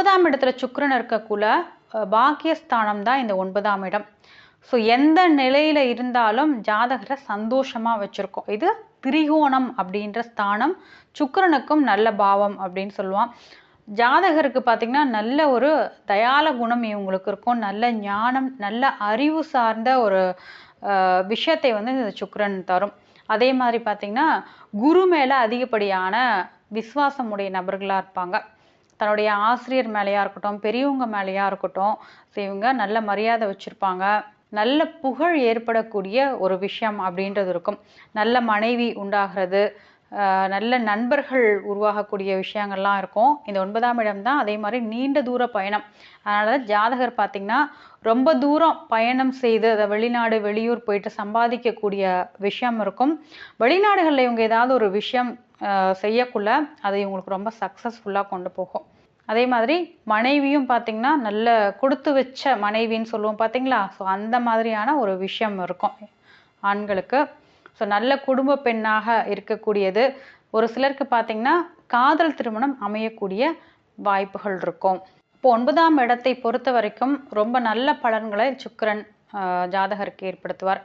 ஒன்பதாம் இடத்துல சுக்கரன் இருக்கக்குள்ள பாக்கியஸ்தானம் தான் இந்த ஒன்பதாம் இடம். ஸோ எந்த நிலையில இருந்தாலும் ஜாதகரை சந்தோஷமா வச்சிருக்கோம். இது திரிகோணம் அப்படின்ற ஸ்தானம். சுக்கரனுக்கும் நல்ல பாவம் அப்படின்னு சொல்லுவான். ஜாதகருக்கு பார்த்தீங்கன்னா நல்ல ஒரு தயால குணம் இவங்களுக்கு இருக்கும். நல்ல ஞானம் நல்ல அறிவு சார்ந்த ஒரு விஷயத்தை வந்து இந்த சுக்கரன் தரும். அதே மாதிரி பார்த்தீங்கன்னா குரு மேலே அதிகப்படியான விசுவாசமுடைய நபர்களாக இருப்பாங்க. தன்னுடைய ஆசிரியர் மேலேயா இருக்கட்டும் பெரியவங்க மேலேயா இருக்கட்டும் இவங்க நல்ல மரியாதை வச்சுருப்பாங்க. நல்ல புகழ் ஏற்படக்கூடிய ஒரு விஷயம் அப்படின்றது இருக்கும். நல்ல மனைவி உண்டாகிறது. நல்ல நண்பர்கள் உருவாகக்கூடிய விஷயங்கள்லாம் இருக்கும். இந்த ஒன்பதாம் இடம் தான் அதே மாதிரி நீண்ட தூர பயணம். அதனால தான் ஜாதகர் பார்த்திங்கன்னா ரொம்ப தூரம் பயணம் செய்து அதை வெளிநாடு வெளியூர் போயிட்டு சம்பாதிக்கக்கூடிய விஷயம் இருக்கும். வெளிநாடுகளில் இவங்க ஏதாவது ஒரு விஷயம் செய்யக்குள்ள அது இவங்களுக்கு ரொம்ப சக்ஸஸ்ஃபுல்லாக கொண்டு போகும். அதே மாதிரி மனைவியும் பார்த்தீங்கன்னா நல்ல கொடுத்து வச்ச மனைவின்னு சொல்லுவோம் பார்த்தீங்களா ஸோ அந்த மாதிரியான ஒரு விஷயம் இருக்கும். ஆண்களுக்கு. ஸோ நல்ல குடும்ப பெண்ணாக இருக்கக்கூடியது. ஒரு சிலருக்கு பார்த்திங்கன்னா காதல் திருமணம் அமையக்கூடிய வாய்ப்புகள் இருக்கும். இப்போ ஒன்பதாம் இடத்தை பொறுத்த வரைக்கும் ரொம்ப நல்ல பலன்களை சுக்கரன் ஜாதகருக்கு ஏற்படுத்துவார்.